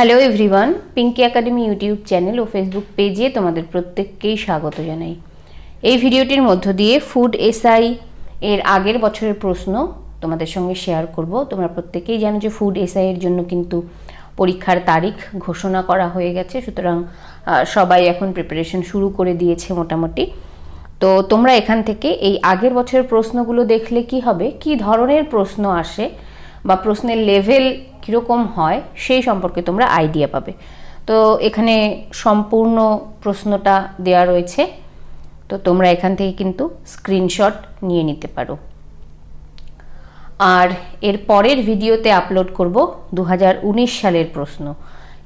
Hello everyone Pinky academy YouTube channel ও Facebook পেজে তোমাদের প্রত্যেককেই স্বাগত জানাই। এই ভিডিওটির মধ্য দিয়ে ফুড এসআই এর আগের বছরের প্রশ্ন তোমাদের সঙ্গে শেয়ার করব। তোমরা প্রত্যেকেই জানো যে ফুড এসআই এর জন্য কিন্তু পরীক্ষার তারিখ ঘোষণা করা হয়ে গেছে, সুতরাং সবাই এখন প্রিপারেশন শুরু করে দিয়েছে মোটামুটি। তো তোমরা এখান থেকে এই আগের বছরের প্রশ্নগুলো দেখলে কি হবে? কি ধরনের প্রশ্ন আসে? বা প্রশ্নের লেভেল কীরকম হয়, সেই সম্পর্কে তোমরা আইডিয়া পাবে। তো এখানে সম্পূর্ণ প্রশ্নটা দেওয়া রয়েছে। তো তোমরা এখান থেকে কিন্তু স্ক্রিনশট নিয়ে নিতে পারো। আর এর পরের ভিডিওতে আপলোড করব দু হাজার উনিশ সালের প্রশ্ন।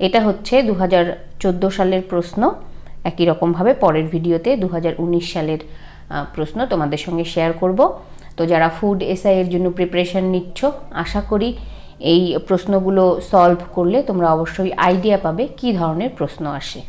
এটা হচ্ছে দু হাজার চোদ্দ সালের প্রশ্ন। একই রকমভাবে পরের ভিডিওতে দু হাজার উনিশ সালের প্রশ্ন তোমাদের সঙ্গে শেয়ার করব। তো যারা ফুড এসআই এর জন্য প্রিপারেশন নিচ্ছ, আশা করি এই প্রশ্নগুলো সলভ করলে তোমরা অবশ্যই আইডিয়া পাবে কি ধরনের প্রশ্ন আসে।